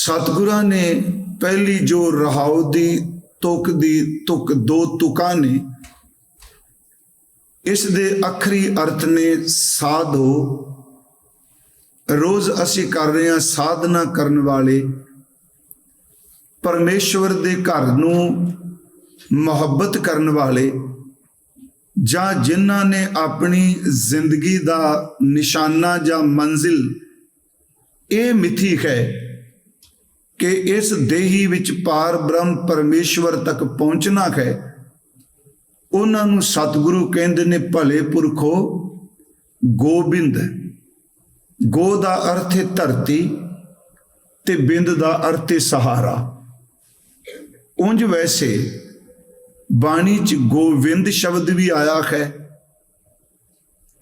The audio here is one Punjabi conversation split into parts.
ਸਤਿਗੁਰਾਂ ਨੇ ਪਹਿਲੀ ਜੋ ਰਹਾਉ ਦੀ ਤੁਕ ਦੀ ਤੁਕ ਦੋ ਤੁਕਾਂ ਨੇ, ਇਸ ਦੇ ਅਖਰੀ ਅਰਥ ਨੇ ਸਾਧੋ। ਰੋਜ਼ ਅਸੀਂ ਕਰ ਰਹੇ ਹਾਂ ਸਾਧਨਾ ਕਰਨ ਵਾਲੇ। ਪਰਮੇਸ਼ਵਰ ਦੇ ਘਰ ਨੂੰ ਮੁਹੱਬਤ ਕਰਨ ਵਾਲੇ ਜਾਂ ਜਿਨ੍ਹਾਂ ਨੇ ਆਪਣੀ ਜ਼ਿੰਦਗੀ ਦਾ ਨਿਸ਼ਾਨਾ ਜਾਂ ਮੰਜ਼ਿਲ, ਇਹ ਮਿਥੀ ਹੈ। ਕਿ ਇਸ ਦੇਹੀ ਵਿੱਚ ਪਾਰ ਬ੍ਰਹਮ ਪਰਮੇਸ਼ਵਰ ਤੱਕ ਪਹੁੰਚਣਾ ਹੈ, ਉਹਨਾਂ ਨੂੰ ਸਤਿਗੁਰੂ ਕਹਿੰਦੇ ਨੇ, ਭਲੇ ਪੁਰਖੋ ਗੋਬਿੰਦ, ਗੋ ਦਾ ਅਰਥ ਹੈ ਧਰਤੀ ਤੇ ਬਿੰਦ ਦਾ ਅਰਥ ਹੈ ਸਹਾਰਾ। ਉਂਝ ਵੈਸੇ ਬਾਣੀ ਚ ਗੋਵਿੰਦ ਸ਼ਬਦ ਵੀ ਆਇਆ ਹੈ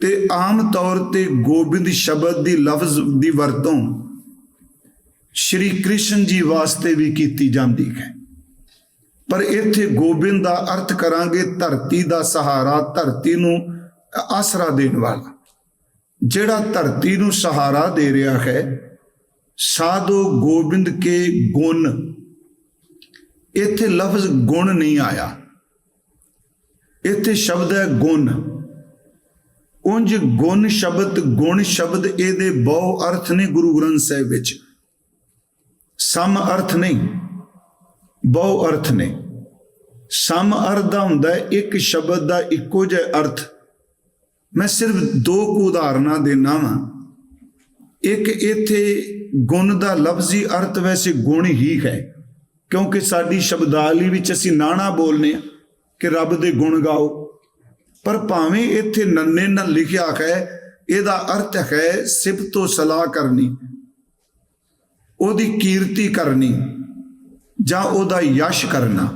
ਤੇ ਆਮ ਤੌਰ ਤੇ ਗੋਬਿੰਦ ਸ਼ਬਦ ਦੀ ਲਫ਼ਜ਼ ਦੀ ਵਰਤੋਂ ਸ਼੍ਰੀ ਕ੍ਰਿਸ਼ਨ ਜੀ ਵਾਸਤੇ ਵੀ ਕੀਤੀ ਜਾਂਦੀ ਹੈ। ਪਰ ਇੱਥੇ ਗੋਬਿੰਦ ਦਾ ਅਰਥ ਕਰਾਂਗੇ ਧਰਤੀ ਦਾ ਸਹਾਰਾ, ਧਰਤੀ ਨੂੰ ਆਸਰਾ ਦੇਣ ਵਾਲਾ। ਜਿਹੜਾ ਧਰਤੀ ਨੂੰ ਸਹਾਰਾ ਦੇ ਰਿਹਾ ਹੈ, ਸਾਧੋ ਗੋਬਿੰਦ ਕੇ ਗੁਣ। ਇੱਥੇ ਲਫ਼ਜ਼ ਗੁਣ ਨਹੀਂ ਆਇਆ। ਇੱਥੇ ਸ਼ਬਦ ਹੈ ਗੁਣ। ਉਂਝ ਗੁਣ ਸ਼ਬਦ ਗੁਣ ਸ਼ਬਦ ਇਹਦੇ ਬਹੁ ਅਰਥ ਨੇ ਗੁਰੂ ਗ੍ਰੰਥ ਸਾਹਿਬ ਵਿੱਚ। ਸਮ ਅਰਥ ਨਹੀਂ, ਬਹੁ ਅਰਥ ਨੇ। ਸਮ ਅਰਥ ਦਾ ਹੁੰਦਾ ਹੈ, ਇੱਕ ਸ਼ਬਦ ਦਾ ਇੱਕੋ ਜਿਹਾ ਅਰਥ। ਮੈਂ ਸਿਰਫ ਦੋ ਕੁ ਉਦਾਹਰਨਾਂ ਦੇਣਾ ਵਾਂ। ਇੱਕ ਇੱਥੇ ਗੁਣ ਦਾ ਲਫ਼ਜ਼ੀ ਅਰਥ ਵੈਸੇ ਗੁਣ ਹੀ ਹੈ, ਕਿਉਂਕਿ ਸਾਡੀ ਸ਼ਬਦਾਵਲੀ ਵਿੱਚ ਅਸੀਂ ਨਾਣਾ ਬੋਲਨੇ ਆ ਕਿ ਰੱਬ ਦੇ ਗੁਣ ਗਾਓ। ਪਰ ਭਾਵੇਂ ਇੱਥੇ ਨੰਨੇ ਨਾਲ ਲਿਖਿਆ ਹੈ, ਇਹਦਾ ਅਰਥ ਹੈ ਸਿਫਤੋ ਸਲਾਹ ਕਰਨੀ। ਉਹਦੀ ਕੀਰਤੀ ਕਰਨੀ ਜਾਂ ਉਹਦਾ ਯਸ਼ ਕਰਨਾ,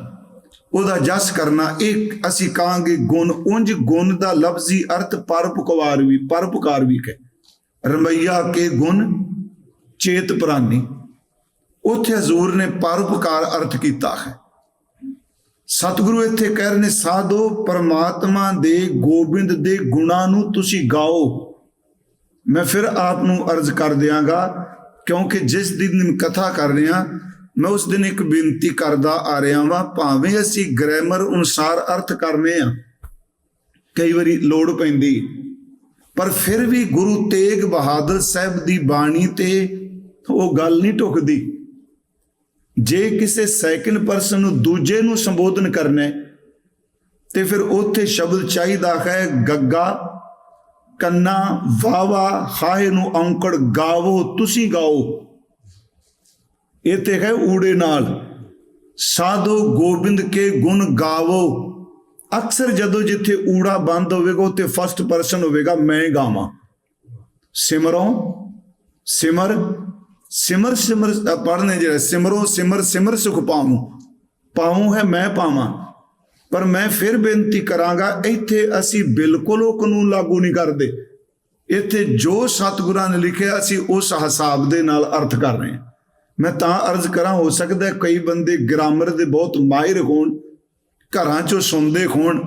ਉਹਦਾ ਜਸ ਕਰਨਾ, ਇਹ ਅਸੀਂ ਕਹਾਂਗੇ ਗੁਣ। ਉਂਝ ਗੁਣ ਦਾ ਲਫ਼ਜ਼ੀ ਅਰਥ ਪਰਪਕਾਰ ਵੀ ਪਰਪਕਾਰ ਵੀ ਹੈ ਰਮਈਆ ਕੇ ਗੁਣ, ਚੇਤ ਪ੍ਰਾਨੀ। ਉੱਥੇ ਹਜ਼ੂਰ ਨੇ ਪਰਉਪਕਾਰ ਅਰਥ ਕੀਤਾ ਹੈ। ਸਤਿਗੁਰੂ ਇੱਥੇ ਕਹਿ ਰਹੇ ਨੇ, ਸਾਧੋ ਪਰਮਾਤਮਾ ਦੇ ਗੋਬਿੰਦ ਦੇ ਗੁਣਾਂ ਨੂੰ ਤੁਸੀਂ ਗਾਓ। ਮੈਂ ਫਿਰ ਆਪ ਨੂੰ ਅਰਜ਼ ਕਰ ਦਿਆਂਗਾ ਕਿਉਂਕਿ ਜਿਸ ਦਿਨ ਕਥਾ ਕਰ ਰਿਹਾ, ਮੈਂ ਉਸ ਦਿਨ ਇੱਕ ਬੇਨਤੀ ਕਰਦਾ ਆ ਰਿਹਾ ਵਾਂ, ਭਾਵੇਂ ਅਸੀਂ ਗ੍ਰਾਮਰ ਅਨੁਸਾਰ ਅਰਥ ਕਰਨੇ ਆ ਕਈ ਵਾਰੀ ਲੋੜ ਪੈਂਦੀ। ਪਰ ਫਿਰ ਵੀ ਗੁਰੂ ਤੇਗ ਬਹਾਦਰ ਸਾਹਿਬ ਦੀ ਬਾਣੀ ਤੇ ਉਹ ਗੱਲ ਨਹੀਂ ਟੁਕਦੀ। ਜੇ ਕਿਸੇ ਸੈਕਿੰਡ ਪਰਸਨ ਨੂੰ ਦੂਜੇ ਨੂੰ ਸੰਬੋਧਨ ਕਰਨਾ ਹੈ, ਤੇ ਫਿਰ ਉੱਥੇ ਸ਼ਬਦ ਚਾਹੀਦਾ ਹੈ, ਗੱਗਾ। ਕੰਨਾ ਵਾਵਾ ਹਾਏ ਨੂੰ ਔਂਕੜ ਗਾਵੋ, ਤੁਸੀਂ ਗਾਓ। ਇਹ ਤੇ ਹੈ ਊੜੇ ਨਾਲ। ਸਾਧੋ ਗੋਬਿੰਦ ਕੇ ਗੁਣ ਗਾਵੋ। ਅਕਸਰ ਜਦੋਂ ਜਿੱਥੇ ਊੜਾ ਬੰਦ ਹੋਵੇਗਾ, ਉੱਥੇ ਫਸਟ ਪਰਸਨ ਹੋਵੇਗਾ, ਮੈਂ ਗਾਵਾਂ। ਸਿਮਰੋਂ, ਸਿਮਰ ਸਿਮਰ ਸਿਮਰ ਪੜਨੇ ਜਿਹੜਾ, ਸਿਮਰੋ, ਸਿਮਰ ਸਿਮਰ ਸੁਖ ਪਾਵੂੰ ਪਾਵੂੰ ਹੈ ਮੈਂ ਪਾਵਾਂ। ਪਰ ਮੈਂ ਫਿਰ ਬੇਨਤੀ ਕਰਾਂਗਾ, ਇੱਥੇ ਅਸੀਂ ਬਿਲਕੁਲ ਉਹ ਕਾਨੂੰਨ ਲਾਗੂ ਨਹੀਂ ਕਰਦੇ। ਇੱਥੇ ਜੋ ਸਤਿਗੁਰਾਂ ਨੇ ਲਿਖਿਆ, ਅਸੀਂ ਉਸ ਹਿਸਾਬ ਦੇ ਨਾਲ ਅਰਥ ਕਰ ਰਹੇ ਹਾਂ। ਮੈਂ ਤਾਂ ਅਰਜ਼ ਕਰਾਂ, ਹੋ ਸਕਦਾ ਕਈ ਬੰਦੇ ਗ੍ਰਾਮਰ ਦੇ ਬਹੁਤ ਮਾਹਿਰ ਹੋਣ, ਘਰਾਂ ਚੋਂ ਸੁਣਦੇ ਹੋਣ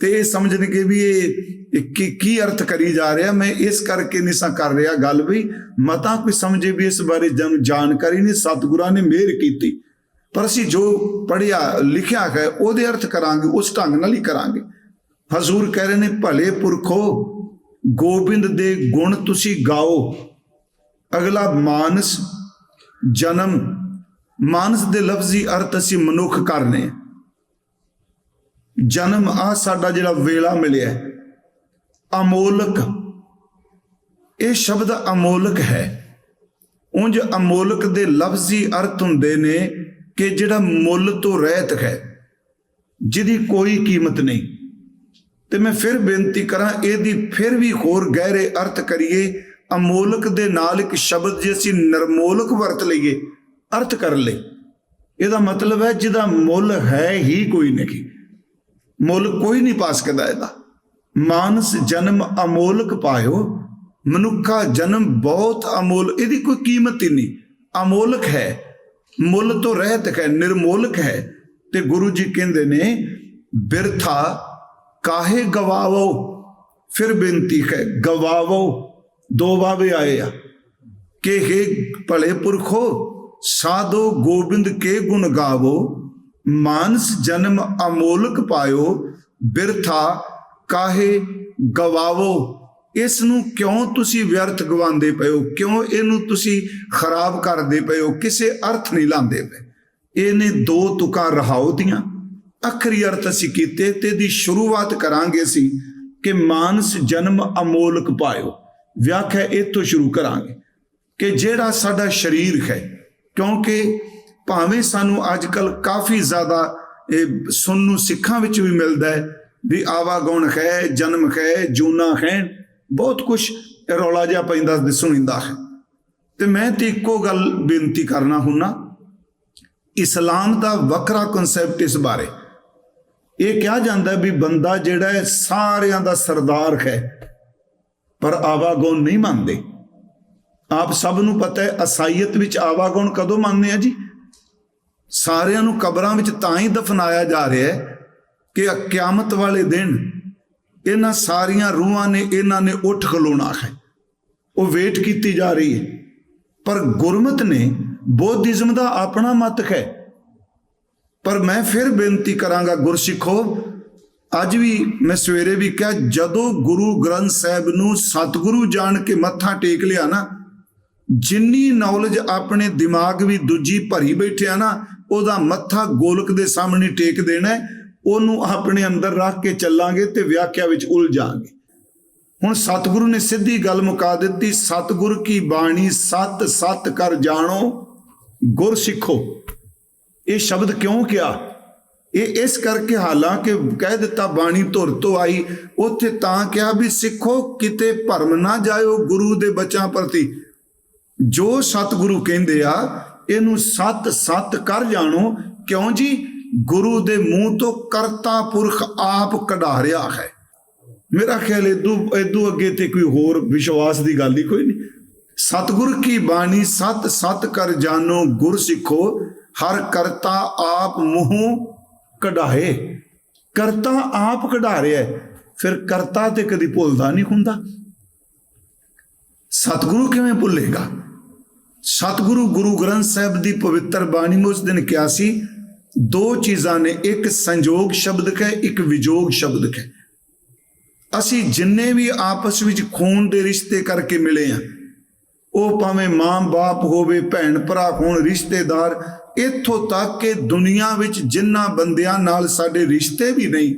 ਤੇ ਇਹ ਸਮਝਣਗੇ ਵੀ ਇਹ ਕੀ ਕੀ ਅਰਥ ਕਰੀ ਜਾ ਰਿਹਾ। ਮੈਂ ਇਸ ਕਰਕੇ ਨਹੀਂ ਸਾਂ ਕਰ ਰਿਹਾ ਗੱਲ ਵੀ। ਮਤਾ ਕੋਈ ਸਮਝੇ ਵੀ ਇਸ ਬਾਰੇ ਜਨ ਜਾਣਕਾਰੀ ਨਹੀਂ, ਸਤਿਗੁਰਾਂ ਨੇ ਮਿਹਰ ਕੀਤੀ। ਪਰ ਅਸੀਂ ਜੋ ਪੜਿਆ ਲਿਖਿਆ ਹੈ, ਉਹਦੇ ਅਰਥ ਕਰਾਂਗੇ, ਉਸ ਢੰਗ ਨਾਲ ਹੀ ਕਰਾਂਗੇ। ਹਜ਼ੂਰ ਕਹਿ ਰਹੇ ਨੇ, ਭਲੇ ਪੁਰਖੋ ਗੋਬਿੰਦ ਦੇ ਗੁਣ ਤੁਸੀਂ ਗਾਓ। ਅਗਲਾ ਮਾਨਸ ਜਨਮ, ਮਾਨਸ ਦੇ ਲਫ਼ਜ਼ੀ ਅਰਥ ਅਸੀਂ ਮਨੁੱਖ ਕਰਨੇ ਜਨਮ ਆ ਸਾਡਾ ਜਿਹੜਾ ਵੇਲਾ ਮਿਲਿਆ ਅਮੋਲਕ, ਇਹ ਸ਼ਬਦ ਅਮੋਲਕ ਹੈ। ਉਂਝ ਅਮੋਲਕ ਦੇ ਲਫ਼ਜ਼ੀ ਅਰਥ ਹੁੰਦੇ ਨੇ ਕਿ ਜਿਹੜਾ ਮੁੱਲ ਤੋਂ ਰਹਿਤ ਹੈ, ਜਿਹਦੀ ਕੋਈ ਕੀਮਤ ਨਹੀਂ। ਤੇ ਮੈਂ ਫਿਰ ਬੇਨਤੀ ਕਰਾਂ, ਇਹਦੀ ਫਿਰ ਵੀ ਹੋਰ ਗਹਿਰੇ ਅਰਥ ਕਰੀਏ, ਅਮੋਲਕ ਦੇ ਨਾਲ ਇੱਕ ਸ਼ਬਦ ਜੇ ਅਸੀਂ ਨਰਮੋਲਕ ਵਰਤ ਲਈਏ, ਅਰਥ ਕਰ ਲਈ। ਇਹਦਾ ਮਤਲਬ ਹੈ ਜਿਹਦਾ ਮੁੱਲ ਹੈ ਹੀ ਕੋਈ ਨਹੀਂ। ਮੁੱਲ ਕੋਈ ਨਹੀਂ ਪਾ ਸਕਦਾ ਇਹਦਾ। ਮਾਨਸ ਜਨਮ ਅਮੋਲਕ ਪਾਇਓ, ਮਨੁੱਖਾ ਜਨਮ ਬਹੁਤ ਅਮੋਲ, ਇਹਦੀ ਕੋਈ ਕੀਮਤ ਹੀ ਨਹੀਂ। ਅਮੋਲਕ ਹੈ ਮੁੱਲ ਤੋਂ ਰਹਿਤ ਹੈ, ਨਿਰਮੋਲਕ ਹੈ। ਤੇ ਗੁਰੂ ਜੀ ਕਹਿੰਦੇ ਨੇ, ਬਿਰਥਾ ਕਾਹੇ ਗਵਾਵੋ? ਫਿਰ ਬੇਨਤੀ ਹੈ, ਗਵਾਵੋ। ਦੋ ਵਾਵੇ ਆਏ ਆ। ਕਿ हे ਭਲੇ ਪੁਰਖੋ, ਸਾਧੋ ਗੋਬਿੰਦ ਕੇ ਗੁਣ ਗਾਵੋ, ਮਾਨਸ ਜਨਮ ਅਮੋਲਕ ਪਾਇਓ, ਬਿਰਥਾ ਕਾਹੇ ਗਵਾਵੋ? ਇਸ ਨੂੰ ਕਿਉਂ ਤੁਸੀਂ ਵਿਅਰਥ ਗਵਾਉਂਦੇ ਪਏ ਹੋ? ਕਿਉਂ ਇਹਨੂੰ ਤੁਸੀਂ ਖਰਾਬ ਕਰਦੇ ਪਏ ਹੋ? ਕਿਸੇ ਅਰਥ ਨਹੀਂ ਲਾਉਂਦੇ ਪਏ। ਇਹਨੇ ਦੋ ਤੁਕਾਂ ਰਹਾਉ ਦੀਆਂ ਅਖਰੀ ਅਰਥ ਅਸੀਂ ਕੀਤੇ ਤੇ ਦੀ ਸ਼ੁਰੂਆਤ ਕਰਾਂਗੇ ਅਸੀਂ ਕਿ ਮਾਨਸ ਜਨਮ ਅਮੋਲਕ ਪਾਇਓ। ਵਿਆਖਿਆ ਇੱਥੋਂ ਸ਼ੁਰੂ ਕਰਾਂਗੇ ਕਿ ਜਿਹੜਾ ਸਾਡਾ ਸਰੀਰ ਹੈ, ਕਿਉਂਕਿ ਭਾਵੇਂ ਸਾਨੂੰ ਅੱਜ ਕੱਲ ਕਾਫੀ ਜ਼ਿਆਦਾ, ਇਹ ਸੁਣ ਨੂੰ ਸਿੱਖਾਂ ਵਿੱਚ ਵੀ ਮਿਲਦਾ ਹੈ ਵੀ ਆਵਾਗੁਣ ਹੈ, ਜਨਮ ਹੈ, ਜੂਨਾ ਹੈ ਬਹੁਤ ਕੁਝ ਰੌਲਾ ਜਿਹਾ ਪੈਂਦਾ ਸੁਣੀਂਦਾ ਹੈ। ਤੇ ਮੈਂ ਤੇ ਇੱਕੋ ਗੱਲ ਬੇਨਤੀ ਕਰਨਾ ਹੁੰਨਾ, ਇਸਲਾਮ ਦਾ ਵੱਖਰਾ ਕਨਸੈਪਟ ਇਸ ਬਾਰੇ। ਇਹ ਕਿਹਾ ਜਾਂਦਾ ਵੀ ਬੰਦਾ ਜਿਹੜਾ ਹੈ, ਸਾਰਿਆਂ ਦਾ ਸਰਦਾਰ ਹੈ, ਪਰ ਆਵਾਗੁਣ ਨਹੀਂ ਮੰਨਦੇ। ਆਪ ਸਭ ਨੂੰ ਪਤਾ ਹੈ, ਅਸਾਈਅਤ ਵਿੱਚ ਆਵਾਗੁਣ ਕਦੋਂ ਮੰਨਦੇ ਆ ਜੀ? ਸਾਰਿਆਂ ਨੂੰ ਕਬਰਾਂ ਵਿੱਚ ਤਾਂ ਹੀ ਦਫਨਾਇਆ ਜਾ ਰਿਹਾ ਹੈ ਕਿ ਕਿਆਮਤ ਵਾਲੇ ਦਿਨ ਇਹਨਾਂ ਸਾਰੀਆਂ ਰੂਹਾਂ ਨੇ ਇਹਨਾਂ ਨੇ ਉੱਠ ਖਲੋਣਾ ਹੈ। ਉਹ ਵੇਟ ਕੀਤੀ ਜਾ ਰਹੀ ਹੈ। ਪਰ ਗੁਰਮਤ ਨੇ ਬੋਧਿਜ਼ਮ ਦਾ ਆਪਣਾ ਮਤ ਹੈ। ਪਰ ਮੈਂ ਫਿਰ ਬੇਨਤੀ ਕਰਾਂਗਾ ਗੁਰਸਿੱਖੋ, ਅੱਜ ਵੀ ਮੈਂ ਸਵੇਰੇ ਵੀ ਕਿਹਾ, ਜਦੋਂ ਗੁਰੂ ਗ੍ਰੰਥ ਸਾਹਿਬ ਨੂੰ ਸਤਿਗੁਰੂ ਜਾਣ ਕੇ ਮੱਥਾ ਟੇਕ ਲਿਆ ਨਾ, ਜਿੰਨੀ ਨੌਲੇਜ ਆਪਣੇ ਦਿਮਾਗ ਵੀ ਦੂਜੀ ਭਰੀ ਬੈਠਿਆ ਨਾ, ਉਹਦਾ ਮੱਥਾ ਗੋਲਕ ਦੇ ਸਾਹਮਣੇ ਟੇਕ ਦੇਣਾ ਉਹਨੂੰ ਆਪਣੇ ਅੰਦਰ ਰੱਖ ਕੇ ਚੱਲਾਂਗੇ ਤੇ ਵਿਆਖਿਆ ਵਿੱਚ ਉਲਝਾਂਗੇ ਹੁਣ ਸਤਿਗੁਰੂ ਨੇ ਸਿੱਧੀ ਗੱਲ ਮੁਕਾ ਦਿੱਤੀ, ਸਤਿਗੁਰ ਕੀ ਬਾਣੀ ਸਤ ਸਤ ਕਰ ਜਾਣੋ, ਗੁਰ ਸਿੱਖੋ। ਇਹ ਸ਼ਬਦ ਕਿਉਂ ਕਿਹਾ? ਇਹ ਇਸ ਕਰਕੇ ਹਾਲਾਂਕਿ ਕਹਿ ਦਿੱਤਾ, ਬਾਣੀ ਧੁਰ ਤੋਂ ਆਈ, ਉੱਥੇ ਤਾਂ ਕਿਹਾ ਵੀ ਸਿੱਖੋ, ਕਿਤੇ ਭਰਮ ਨਾ ਜਾਇਓ ਗੁਰੂ ਦੇ ਬੱਚਾਂ ਪ੍ਰਤੀ। ਜੋ ਸਤਿਗੁਰੂ ਕਹਿੰਦੇ ਆ, ਇਹਨੂੰ ਸਤ ਸਤ ਕਰ ਜਾਣੋ। ਕਿਉਂ ਜੀ? ਗੁਰੂ ਦੇ ਮੂੰਹ ਤੋਂ ਕਰਤਾ ਪੁਰਖ ਆਪ ਕਢਾ ਰਿਹਾ ਹੈ। ਮੇਰਾ ਖਿਆਲ ਇਦੂ ਇਦੂ ਅੱਗੇ ਤੇ ਕੋਈ ਹੋਰ ਵਿਸ਼ਵਾਸ ਦੀ ਗੱਲ ਹੀ ਕੋਈ ਨਹੀਂ। ਸਤਿਗੁਰ ਕੀ ਬਾਣੀ, ਸਤ ਸਤ ਕਰ ਜਾਣੋ ਗੁਰ ਸਿੱਖੋ, ਹਰ ਕਰਤਾ ਆਪ ਮੂੰਹ ਕਢਾਏ। ਕਰਤਾ ਆਪ ਕਢਾ ਰਿਹਾ ਫਿਰ ਕਰਤਾ ਤੇ ਕਦੀ ਭੁੱਲਦਾ ਨਹੀਂ ਹੁੰਦਾ। ਸਤਿਗੁਰੂ ਕਿਵੇਂ ਭੁੱਲੇਗਾ? ਸਤਿਗੁਰੂ ਗੁਰੂ ਗ੍ਰੰਥ ਸਾਹਿਬ ਦੀ ਪਵਿੱਤਰ ਬਾਣੀ ਨੂੰ ਉਸ ਦਿਨ ਕਿਹਾ ਸੀ ਦੋ ਚੀਜ਼ਾਂ ਨੇ, ਇੱਕ ਸੰਜੋਗ ਸ਼ਬਦ ਹੈ ਇੱਕ ਵਿਜੋਗ ਸ਼ਬਦ ਹੈ ਅਸੀਂ ਜਿੰਨੇ ਵੀ ਆਪਸ ਵਿੱਚ ਖੂਨ ਦੇ ਰਿਸ਼ਤੇ ਕਰਕੇ ਮਿਲੇ ਆ, ਉਹ ਭਾਵੇਂ ਮਾਂ-ਬਾਪ ਹੋਵੇ, ਭੈਣ ਭਰਾ ਹੋਣ, ਰਿਸ਼ਤੇਦਾਰ, ਇੱਥੋਂ ਤੱਕ ਕਿ ਦੁਨੀਆ ਵਿੱਚ ਜਿੰਨਾ ਬੰਦਿਆਂ ਨਾਲ ਸਾਡੇ ਰਿਸ਼ਤੇ ਵੀ ਨਹੀਂ,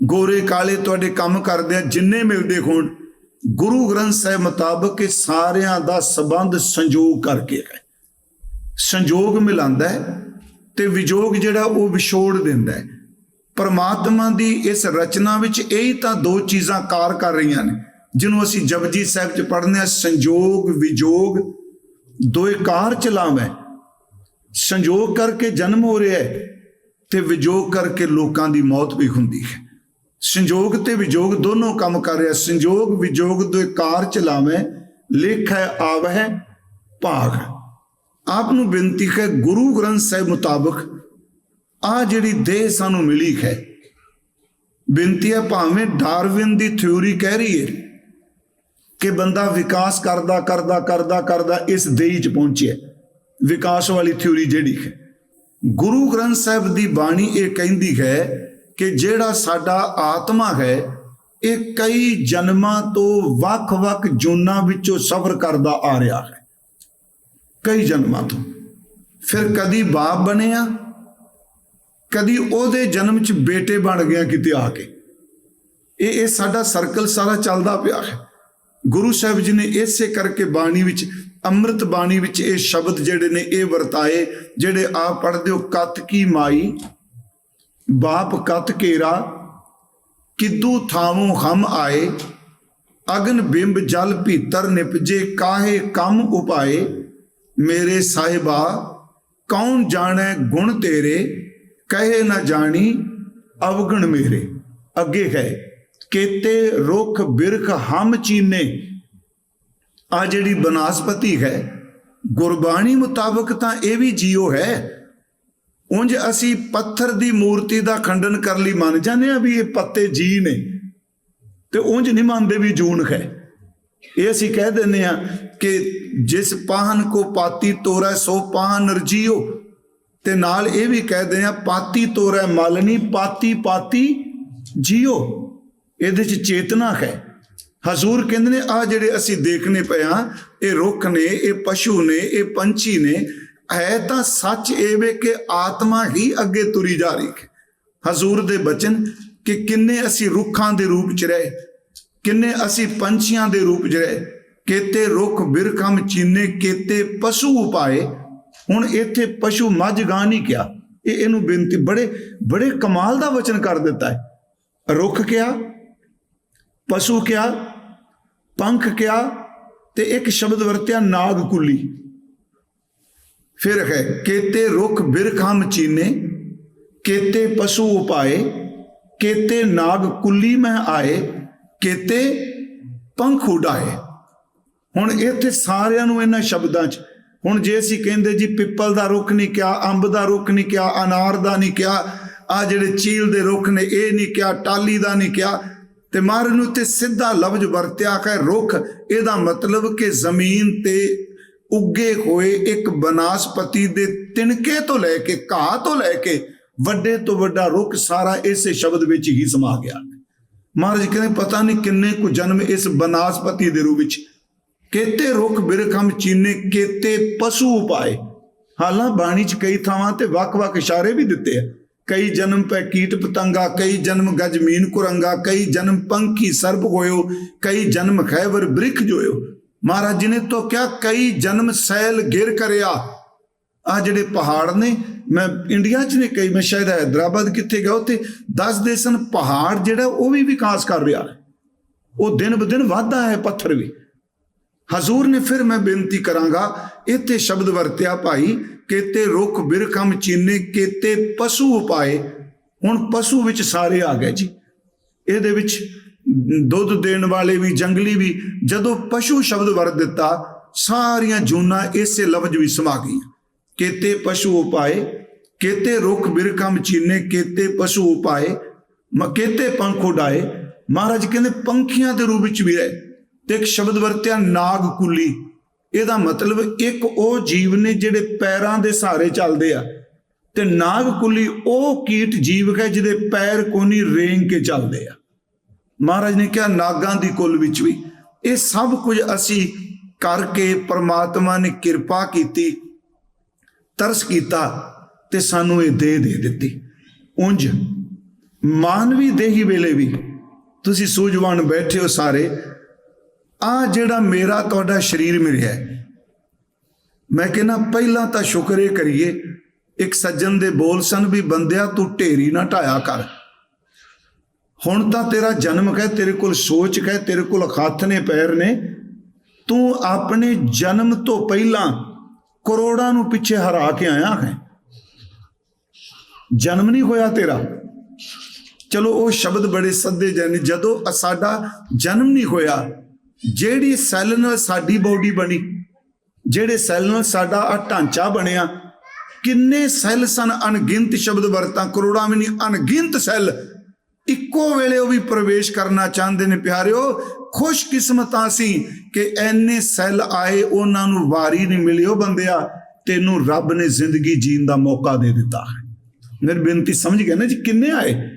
ਗੋਰੇ ਕਾਲੇ ਤੁਹਾਡੇ ਕੰਮ ਕਰਦੇ ਆ, ਜਿੰਨੇ ਮਿਲਦੇ ਹੋਣ, ਗੁਰੂ ਗ੍ਰੰਥ ਸਾਹਿਬ ਮੁਤਾਬਕ ਇਹ ਸਾਰਿਆਂ ਦਾ ਸਬੰਧ ਸੰਜੋਗ ਕਰਕੇ ਹੈ ਸੰਜੋਗ ਮਿਲਾਉਂਦਾ ਹੈ ਤੇ ਵਿਜੋਗ ਜਿਹੜਾ ਉਹ ਵਿਛੋੜ ਦਿੰਦਾ ਹੈ। ਪਰਮਾਤਮਾ ਦੀ ਇਸ ਰਚਨਾ ਵਿੱਚ ਇਹ ਤਾਂ ਦੋ ਚੀਜ਼ਾਂ ਕਾਰ ਕਰ ਰਹੀਆਂ ਨੇ, ਜਿਹਨੂੰ ਅਸੀਂ ਜਪਜੀ ਸਾਹਿਬ ਚ ਪੜ੍ਹਨੇ ਆ ਸੰਜੋਗ, ਵਿਜੋਗ, ਦੋਏ ਕਾਰ ਚਲਾਵੇਂ। ਸੰਜੋਗ ਕਰਕੇ ਜਨਮ ਹੋ ਰਿਹਾ ਹੈ ਤੇ ਵਿਜੋਗ ਕਰਕੇ ਲੋਕਾਂ ਦੀ ਮੌਤ ਵੀ ਹੁੰਦੀ ਹੈ। ਸੰਜੋਗ ਤੇ ਵਿਜੋਗ ਦੋਨੋਂ ਕੰਮ ਕਰ ਰਿਹਾ ਸੰਜੋਗ, ਵਿਜੋਗ ਦੋਏ ਕਾਰ ਚਲਾਵੇਂ, ਲਿਖ ਹੈ ਆਵਹਿ ਭਾਗ ਆਪ ਨੂੰ ਬੇਨਤੀ ਹੈ, ਗੁਰੂ ਗ੍ਰੰਥ ਸਾਹਿਬ ਮੁਤਾਬਕ ਆ ਜਿਹੜੀ ਦੇਹ ਸਾਨੂੰ ਮਿਲੀ ਹੈ, ਬੇਨਤੀ ਹੈ ਭਾਵੇਂ ਡਾਰਵਿਨ ਦੀ ਥਿਊਰੀ ਕਹਿ ਰਹੀ ਹੈ ਕਿ ਬੰਦਾ ਵਿਕਾਸ ਕਰਦਾ ਕਰਦਾ ਕਰਦਾ ਕਰਦਾ ਇਸ ਦੇਹੀ ਚ ਪਹੁੰਚਿਆ। ਵਿਕਾਸ ਵਾਲੀ ਥਿਊਰੀ ਜਿਹੜੀ ਹੈ। ਗੁਰੂ ਗ੍ਰੰਥ ਸਾਹਿਬ ਦੀ ਬਾਣੀ ਇਹ ਕਹਿੰਦੀ ਹੈ ਕਿ ਜਿਹੜਾ ਸਾਡਾ ਆਤਮਾ ਹੈ, ਇਹ ਕਈ ਜਨਮਾਂ ਤੋਂ ਵੱਖ-ਵੱਖ ਜੋਨਾਂ ਵਿੱਚੋਂ ਸਫ਼ਰ ਕਰਦਾ ਆ ਰਿਹਾ ਹੈ। ਕਈ ਜਨਮਾਂ ਤੋਂ। ਫਿਰ ਕਦੀ ਬਾਪ ਬਣਿਆ, ਕਦੀ ਉਹਦੇ ਜਨਮ ਚ ਬੇਟੇ ਬਣ ਗਿਆ ਕਿਤੇ ਆ ਕੇ। ਇਹ ਇਹ ਸਾਡਾ ਸਰਕਲ ਸਾਰਾ ਚੱਲਦਾ ਪਿਆ ਹੈ। ਗੁਰੂ ਸਾਹਿਬ ਜੀ ਨੇ ਇਸੇ ਕਰਕੇ ਬਾਣੀ ਵਿੱਚ, ਅੰਮ੍ਰਿਤ ਬਾਣੀ ਵਿੱਚ ਇਹ ਸ਼ਬਦ ਜਿਹੜੇ ਨੇ ਇਹ ਵਰਤਾਏ, ਜਿਹੜੇ ਆਪ ਪੜ੍ਹਦੇ ਹੋ, ਕਤ ਕੀ ਮਾਈ, ਬਾਪ ਕਤ ਕੇਰਾ, ਕਿਦੂ ਥਾਵੋਂ ਹਮ ਆਏ, ਅਗਨ ਬਿੰਬ ਜਲ ਭੀਤਰ ਨਿਪਜੇ, ਕਾਹੇ ਕੰਮ ਉਪਾਏ। ਮੇਰੇ ਸਾਹਿਬਾ, ਕੌਣ ਜਾਣੈ ਗੁਣ ਤੇਰੇ? ਕਹੇ ਨਾ ਜਾਣੀ ਅਵਗਣ ਮੇਰੇ। ਅੱਗੇ ਹੈ, ਕੇਤੇ ਰੁਖ ਬਿਰਖ ਹਮ ਚੀਨੇ। ਆ ਜਿਹੜੀ ਬਨਾਸਪਤੀ ਹੈ, ਗੁਰਬਾਣੀ ਮੁਤਾਬਕ ਤਾਂ ਇਹ ਵੀ ਜੀਓ ਹੈ। ਉਂਝ ਅਸੀਂ ਪੱਥਰ ਦੀ ਮੂਰਤੀ ਦਾ ਖੰਡਨ ਕਰ ਲਈ ਮੰਨ ਜਾਂਦੇ ਆ ਵੀ ਇਹ ਪੱਤੇ ਜੀ ਨੇ। ਤੇ ਉਂਝ ਨਹੀਂ ਮੰਨਦੇ ਵੀ ਜੂਨ ਹੈ। ਇਹ ਅਸੀਂ ਕਹਿ ਦਿੰਦੇ ਆ ਕਿ ਜਿਸ ਪਾਹਨ ਕੋ ਪਾਤੀ ਤੋਰੈ, ਸੋ ਪਾਹਨ ਰਜੀਓ। ਤੇ ਨਾਲ ਇਹ ਵੀ ਕਹਦੇ ਆ, ਪਾਤੀ ਤੋਰੈ ਮਲਨੀ ਪਾਤੀ ਪਾਤੀ ਜੀਓ। ਇਹਦੇ ਚ ਚੇਤਨਾ ਹੈ। ਹਜ਼ੂਰ ਕਹਿੰਦੇ ਨੇ, ਆ ਜਿਹੜੇ ਅਸੀਂ ਦੇਖਨੇ ਪਏ ਆ ਇਹ ਰੁੱਖ ਨੇ, ਇਹ ਪਸ਼ੂ ਨੇ, ਇਹ ਪੰਛੀ ਨੇ, ਹੈ ਤਾਂ ਸੱਚ ਇਹ ਵੇ ਕਿ ਆਤਮਾ ਹੀ ਅੱਗੇ ਤੁਰੀ ਜਾ ਰਹੀ ਹੈ। ਹਜ਼ੂਰ ਦੇ ਬਚਨ ਕਿ ਕਿੰਨੇ ਅਸੀਂ ਰੁੱਖਾਂ ਦੇ ਰੂਪ ਚ ਰਹੇ, ਕਿੰਨੇ ਅਸੀਂ ਪੰਛੀਆਂ ਦੇ ਰੂਪ ਚ ਰਹੇ। ਕੇਤੇ ਰੁੱਖ ਬਿਰਖਮ ਚੀਨੇ ਕੇਤੇ ਪਸ਼ੂ ਉਪਾਏ। ਹੁਣ ਇੱਥੇ ਪਸ਼ੂ ਮੱਝ ਗਾਂ ਨਹੀਂ ਕਿਹਾ। ਇਹ ਇਹਨੂੰ ਬੇਨਤੀ ਬੜੇ ਬੜੇ ਕਮਾਲ ਦਾ ਵਚਨ ਕਰ ਦਿੱਤਾ ਹੈ। ਰੁੱਖ ਕਿਹਾ, ਪਸ਼ੂ ਕਿਹਾ, ਪੰਖ ਕਿਹਾ ਤੇ ਇੱਕ ਸ਼ਬਦ ਵਰਤਿਆ ਨਾਗ ਕੁੱਲੀ। ਫਿਰ ਹੈ, ਕੇਤੇ ਰੁੱਖ ਬਿਰਖਮ ਚੀਨੇ, ਕੇਤੇ ਪਸ਼ੂ ਉਪਾਏ, ਕੇਤੇ ਨਾਗ ਕੁੱਲੀ ਮੈਂ ਆਏ, ਕੇਤੇ ਪੰਖ ਉਡਾਏ। ਹੁਣ ਇੱਥੇ ਸਾਰਿਆਂ ਨੂੰ ਇਹਨਾਂ ਸ਼ਬਦਾਂ 'ਚ। ਹੁਣ ਜੇ ਅਸੀਂ ਕਹਿੰਦੇ ਜੀ ਪਿੱਪਲ ਦਾ ਰੁੱਖ ਨਹੀਂ ਕਿਹਾ, ਅੰਬ ਦਾ ਰੁੱਖ ਨਹੀਂ ਕਿਹਾ, ਅਨਾਰ ਦਾ ਨਹੀਂ ਕਿਹਾ ਆ ਜਿਹੜੇ ਚੀਲ ਦੇ ਰੁੱਖ ਨੇ, ਇਹ ਨਹੀਂ ਕਿਹਾ ਟਾਲੀ ਦਾ ਨਹੀਂ ਕਿਹਾ, ਤੇ ਮਾਰ ਨੂੰ ਤੇ ਸਿੱਧਾ ਲਫ਼ਜ਼ ਵਰਤਿਆ ਹੈ ਰੁੱਖ। ਇਹਦਾ ਮਤਲਬ ਕਿ ਜ਼ਮੀਨ ਤੇ ਉੱਗੇ ਹੋਏ ਇੱਕ ਬਨਾਸਪਤੀ ਦੇ ਤਿਣਕੇ ਤੋਂ ਲੈ ਕੇ ਘਾਹ ਤੋਂ ਲੈ ਕੇ ਵੱਡੇ ਤੋਂ ਵੱਡਾ ਰੁੱਖ ਸਾਰਾ ਇਸੇ ਸ਼ਬਦ ਵਿੱਚ ਹੀ ਸਮਾ ਗਿਆ। ਮਹਾਰਾਜ ਕਹਿੰਦੇ ਪਤਾ ਨਹੀਂ ਕਿੰਨੇ ਕੁ ਜਨਮ ਇਸ ਬਨਾਸਪਤੀ ਦੇ ਰੂਪ ਵਿੱਚ ਕੇਤੇ ਰੁੱਖ ਬਿਰਖਮ ਚੀਨੇ, ਕੇਤੇ ਪਸ਼ੂ ਉਪਾਏ। ਹਾਲਾਂ ਬਾਣੀ 'ਚ ਕਈ ਥਾਵਾਂ ਤੇ ਵੱਖ-ਵੱਖ ਇਸ਼ਾਰੇ ਵੀ ਦਿੱਤੇ ਆ। ਕਈ ਜਨਮ ਪੈ ਕੀਟ ਪਤੰਗਾ, ਕਈ ਜਨਮ ਗਜ਼ਮੀਨ ਕੁਰੰਗਾ, ਕਈ ਜਨਮ ਪੰਖੀ ਸਰਬ ਹੋਇਓ, ਕਈ ਜਨਮ ਖੈਵਰ ਬ੍ਰਿਖ ਜੋਇਓ। ਮਹਾਰਾਜ ਜੀ ਨੇ ਤਾਂ ਕਿਹਾ ਕਈ ਜਨਮ ਸੈਲ ਗਿਰ ਕਰਿਆ। ਆ ਜਿਹੜੇ ਪਹਾੜ ਨੇ, ਮੈਂ ਇੰਡੀਆ 'ਚ ਨੇ ਕਈ, ਮੈਂ ਸ਼ਾਇਦ ਹੈਦਰਾਬਾਦ ਕਿੱਥੇ ਗਿਆ, ਉੱਥੇ ਦੱਸਦੇ ਸਨ, ਪਹਾੜ ਜਿਹੜਾ ਉਹ ਵੀ ਵਿਕਾਸ ਕਰ ਰਿਹਾ ਉਹ ਦਿਨ ਬ ਦਿਨ ਵਧਦਾ ਹੈ, ਪੱਥਰ ਵੀ। ਹਜ਼ੂਰ ਨੇ ਫਿਰ ਮੈਂ ਬੇਨਤੀ ਕਰਾਂਗਾ, ਇੱਥੇ ਸ਼ਬਦ ਵਰਤਿਆ ਭਾਈ, ਕੇਤੇ ਰੁੱਖ ਬਿਰਖਮ ਚੀਨੇ, ਕੇਤੇ ਪਸ਼ੂ ਉਪਾਏ। ਹੁਣ ਪਸ਼ੂ ਵਿੱਚ ਸਾਰੇ ਆ ਗਏ ਜੀ। ਇਹਦੇ ਵਿੱਚ ਦੁੱਧ ਦੇਣ ਵਾਲੇ ਵੀ, ਜੰਗਲੀ ਵੀ, ਜਦੋਂ ਪਸ਼ੂ ਸ਼ਬਦ ਵਰਤ ਦਿੱਤਾ, ਸਾਰੀਆਂ ਜੂਨਾਂ ਇਸੇ ਲਫ਼ਜ਼ ਵਿੱਚ ਸਮਾ ਗਈਆਂ। ਕੇਤੇ ਪਸ਼ੂ ਉਪਾਏ, ਕੇਤੇ ਰੁੱਖ ਬਿਰਖਮ ਚੀਨੇ, ਕੇਤੇ ਪਸ਼ੂ ਉਪਾਏ ਮਕੇਤੇ ਪੰਖ ਉਡਾਏ। ਮਹਾਰਾਜ ਕਹਿੰਦੇ, ਪੰਖੀਆਂ ਦੇ ਰੂਪ ਵਿੱਚ ਵੀ ਰਹੇ। ਤੇ ਇੱਕ ਸ਼ਬਦ ਵਰਤਿਆ, ਨਾਗ ਕੁਲੀ। ਇਹਦਾ ਮਤਲਬ ਇੱਕ ਉਹ ਜੀਵ ਨੇ ਜਿਹੜੇ ਪੈਰਾਂ ਦੇ ਸਹਾਰੇ ਚੱਲਦੇ ਆ। ਤੇ ਨਾਗ ਕੁਲੀ ਉਹ ਕੀਟ ਜੀਵ ਹੈ ਜਿਹਦੇ ਪੈਰ ਕੋਨੀ ਰੇਂਗ ਕੇ ਚੱਲਦੇ ਆ। ਮਹਾਰਾਜ ਨੇ ਕਿਹਾ, ਨਾਗਾਂ ਦੀ ਕੁਲ ਵਿੱਚ ਵੀ। ਇਹ ਸਭ ਕੁਝ ਅਸੀਂ ਕਰਕੇ ਪ੍ਰਮਾਤਮਾ ਨੇ ਕਿਰਪਾ ਕੀਤੀ, ਤਰਸ ਕੀਤਾ ਤੇ ਸਾਨੂੰ ਇਹ ਦੇ ਦੇ ਦਿੱਤੀ। ਉੰਜ ਮਾਨਵੀ ਦੇਹੀ ਵੇਲੇ ਵੀ ਤੁਸੀਂ ਸੂਝਵਾਨ ਬੈਠੇ ਹੋ ਸਾਰੇ ਆ ਜਿਹੜਾ ਮੇਰਾ, ਤੁਹਾਡਾ ਸਰੀਰ ਮਿਲਿਆ ਮੈਂ ਕਹਿੰਦਾ, ਪਹਿਲਾਂ ਤਾਂ ਸ਼ੁਕਰ ਇਹ ਕਰੀਏ, ਇੱਕ ਸੱਜਣ ਦੇ ਬੋਲ ਸਨ ਵੀ, ਬੰਦਿਆ, ਤੂੰ ਢੇਰੀ ਨਾ ਢਾਇਆ ਕਰ। ਹੁਣ ਤਾਂ ਤੇਰਾ ਜਨਮ ਹੈ ਤੇਰੇ ਕੋਲ ਸੋਚ ਹੈ ਤੇਰੇ ਕੋਲ ਹੱਥ ਨੇ, ਪੈਰ ਨੇ। ਤੂੰ ਆਪਣੇ ਜਨਮ ਤੋਂ ਪਹਿਲਾਂ ਕਰੋੜਾਂ ਨੂੰ ਪਿੱਛੇ ਹਰਾ ਕੇ ਆਇਆ ਹੈ। ਜਨਮ ਨਹੀਂ ਹੋਇਆ ਤੇਰਾ। ਚਲੋ, ਉਹ ਸ਼ਬਦ ਬੜੇ ਸੱਦੇ ਜਾਨੇ, ਜਦੋਂ ਸਾਡਾ ਜਨਮ ਨਹੀਂ ਹੋਇਆ ਜਿਹੜੀ ਸੈੱਲ ਨਾਲ ਸਾਡੀ ਬਾਡੀ ਬਣੀ, ਜਿਹੜੇ ਸੈੱਲ ਨਾਲ ਸਾਡਾ ਆ ਢਾਂਚਾ ਬਣਿਆ, ਕਿੰਨੇ ਸੈੱਲ ਸਨ ਅਣਗਿਣਤ ਸ਼ਬਦ ਵਰਤਾਂ, ਕਰੋੜਾਂ ਵੀ ਨਹੀਂ, ਅਣਗਿਣਤ ਸੈੱਲ। ਇੱਕੋ ਵੇਲੇ ਉਹ ਵੀ ਪ੍ਰਵੇਸ਼ ਕਰਨਾ ਚਾਹੁੰਦੇ ਨੇ, ਪਿਆਰਿਓ, ਖੁਸ਼ਕਿਸਮਤਾਂ ਸੀ ਕਿ ਐਨੇ ਸੈੱਲ ਆਏ, ਉਹਨਾਂ ਨੂੰ ਵਾਰੀ ਨਹੀਂ ਮਿਲੀ ਉਹ ਬੰਦਿਆ, ਤੈਨੂੰ ਰੱਬ ਨੇ ਜ਼ਿੰਦਗੀ ਜੀਣ ਦਾ ਮੌਕਾ ਦੇ ਦਿੱਤਾ। ਹੈ ਮੇਰੀ ਬੇਨਤੀ ਸਮਝ ਗਏ ਨਾ ਜੀ, ਕਿੰਨੇ ਆਏ?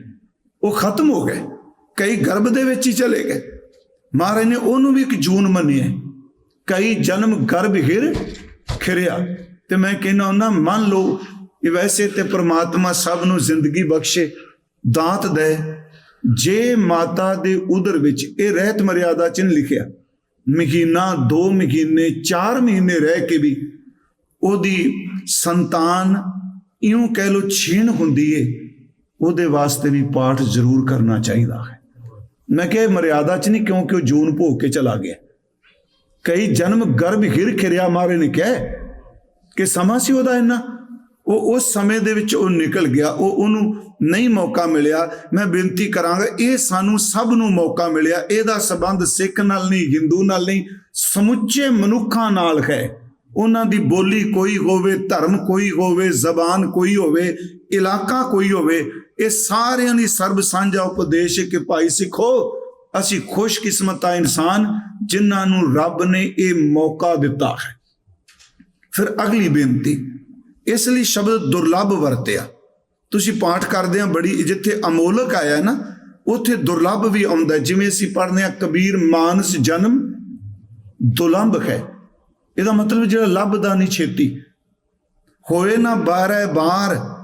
ਉਹ ਖਤਮ ਹੋ ਗਏ। ਕਈ ਗਰਭ ਦੇ ਵਿੱਚ ਹੀ ਚਲੇ ਗਏ। ਮਹਾਰਾਜ ਨੇ ਉਹਨੂੰ ਵੀ ਇੱਕ ਜੂਨ ਮੰਨਿਆ ਕਈ ਜਨਮ ਗਰਭ ਹਿਰ ਖਿਰਿਆ। ਤੇ ਮੈਂ ਕਹਿੰਦਾ ਹੁੰਦਾ, ਮੰਨ ਲਓ ਕਿ ਵੈਸੇ ਤੇ ਪ੍ਰਮਾਤਮਾ ਸਭ ਨੂੰ ਜ਼ਿੰਦਗੀ ਬਖਸ਼ੇ, ਦਾਤ ਦੇ ਜੇ ਮਾਤਾ ਦੇ ਉਦਰ ਵਿੱਚ ਇਹ ਰਹਿਤ ਮਰਿਆਦਾ ਚ ਲਿਖਿਆ, ਮਹੀਨਾ 2 ਮਹੀਨੇ 4 ਮਹੀਨੇ ਰਹਿ ਕੇ ਵੀ ਉਹਦੀ ਸੰਤਾਨ ਇਉਂ ਕਹਿ ਲੋ ਛੀਣ ਹੁੰਦੀ ਏ, ਉਹਦੇ ਵਾਸਤੇ ਵੀ ਪਾਠ ਜ਼ਰੂਰ ਕਰਨਾ ਚਾਹੀਦਾ ਹੈ। ਮੈਂ ਕਿਹਾ ਮਰਿਆਦਾ ਚ ਨਹੀਂ ਕਿਉਂਕਿ ਉਹ ਜੂਨ ਭੋਗ ਕੇ ਚਲਾ ਗਿਆ। ਕਈ ਜਨਮ ਗਰਭ ਹਿਰ ਖਿਰਿਆ ਮਾਰੇ ਨੇ ਕਿਹਾ, ਕਿ ਸਮਾਂ ਸੀ ਉਹਦਾ ਇੰਨਾ। ਉਹ ਉਸ ਸਮੇਂ ਦੇ ਵਿੱਚ ਉਹ ਨਿਕਲ ਗਿਆ, ਉਹ ਉਹਨੂੰ ਨਹੀਂ ਮੌਕਾ ਮਿਲਿਆ। ਮੈਂ ਬੇਨਤੀ ਕਰਾਂਗਾ, ਇਹ ਸਾਨੂੰ ਸਭ ਨੂੰ ਮੌਕਾ ਮਿਲਿਆ। ਇਹਦਾ ਸਬੰਧ ਸਿੱਖ ਨਾਲ ਨਹੀਂ, ਹਿੰਦੂ ਨਾਲ ਨਹੀਂ, ਸਮੁੱਚੇ ਮਨੁੱਖਾਂ ਨਾਲ ਹੈ। ਉਹਨਾਂ ਦੀ ਬੋਲੀ ਕੋਈ ਹੋਵੇ, ਧਰਮ ਕੋਈ ਹੋਵੇ, ਜ਼ਬਾਨ ਕੋਈ ਹੋਵੇ, ਇਲਾਕਾ ਕੋਈ ਹੋਵੇ ਇਹ ਸਾਰਿਆਂ ਲਈ ਸਰਬ ਸਾਂਝਾ ਉਪਦੇਸ਼ ਹੈ ਕਿ ਭਾਈ ਸਿੱਖੋ, ਅਸੀਂ ਖੁਸ਼ਕਿਸਮਤ ਆ ਇਨਸਾਨ ਜਿਨ੍ਹਾਂ ਨੂੰ ਰੱਬ ਨੇ ਇਹ ਮੌਕਾ ਦਿੱਤਾ ਹੈ। ਫਿਰ ਅਗਲੀ ਬੇਨਤੀ, ਇਸ ਲਈ ਸ਼ਬਦ ਦੁਰਲੱਭ ਵਰਤਿਆ। ਤੁਸੀਂ ਪਾਠ ਕਰਦੇ ਆ, ਬੜੀ ਜਿੱਥੇ ਅਮੋਲਕ ਆਇਆ ਨਾ, ਉੱਥੇ ਦੁਰਲੱਭ ਵੀ ਆਉਂਦਾ। ਜਿਵੇਂ ਅਸੀਂ ਪੜ੍ਹਦੇ ਆ, ਕਬੀਰ ਮਾਨਸ ਜਨਮ ਦੁਲੰਭ ਹੈ। ਇਹਦਾ ਮਤਲਬ ਜਿਹੜਾ ਲੱਭਦਾ ਨਹੀਂ ਛੇਤੀ। ਹੋਏ ਨਾ ਬਾਰੈ ਬਾਰ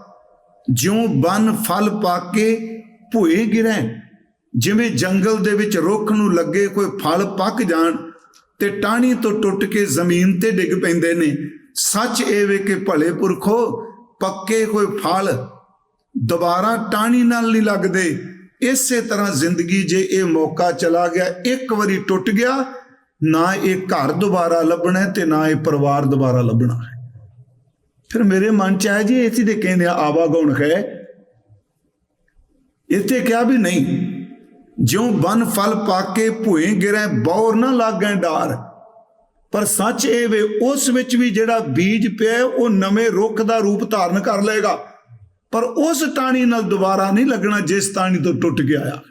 ਜਿਉਂ ਬਨ ਫਲ ਪਾਕੇ ਭੂਏ ਗਿਰੈ। ਜਿਵੇਂ ਜੰਗਲ ਦੇ ਵਿੱਚ ਰੁੱਖ ਨੂੰ ਲੱਗੇ ਕੋਈ ਫਲ ਪੱਕ ਜਾਣ ਤੇ ਟਾਹਣੀ ਤੋਂ ਟੁੱਟ ਕੇ ਜ਼ਮੀਨ ਤੇ ਡਿੱਗ ਪੈਂਦੇ ਨੇ। ਸੱਚ ਇਹ ਵੇ ਕਿ ਭਲੇ ਪੁਰਖੋ, ਪੱਕੇ ਕੋਈ ਫਲ ਦੁਬਾਰਾ ਟਾਹਣੀ ਨਾਲ ਨਹੀਂ ਲੱਗਦੇ। ਇਸੇ ਤਰ੍ਹਾਂ ਜ਼ਿੰਦਗੀ ਜੇ ਇਹ ਮੌਕਾ ਚਲਾ ਗਿਆ, ਇੱਕ ਵਾਰੀ ਟੁੱਟ ਗਿਆ, ਨਾ ਇਹ ਘਰ ਦੁਬਾਰਾ ਲੱਭਣਾ ਹੈ ਤੇ ਨਾ ਇਹ ਪਰਿਵਾਰ ਦੁਬਾਰਾ ਲੱਭਣਾ ਹੈ। ਫਿਰ ਮੇਰੇ ਮਨ ਚ ਆਇਆ ਜੀ ਇਸੇ ਦੇ ਕਹਿੰਦੇ ਆ ਆਵਾਗੁਣ ਹੈ? ਇੱਥੇ ਕਿਹਾ ਵੀ ਨਹੀਂ। ਜਿਉ ਬਨ ਫਲ ਪਾਕੇ ਭੂਏ ਗਿਰੈ, ਬੌਰ ਨਾ ਲਾਗੈ ਡਾਰ। ਪਰ ਸੱਚ ਇਹ ਵੇ, ਉਸ ਵਿੱਚ ਵੀ ਜਿਹੜਾ ਬੀਜ ਪਿਆ ਉਹ ਨਵੇਂ ਰੁੱਖ ਦਾ ਰੂਪ ਧਾਰਨ ਕਰ ਲਏਗਾ। ਪਰ ਉਸ ਟਾਣੀ ਨਾਲ ਦੁਬਾਰਾ ਨਹੀਂ ਲੱਗਣਾ, ਜਿਸ ਟਾਣੀ ਤੋਂ ਟੁੱਟ ਗਿਆ ਆ।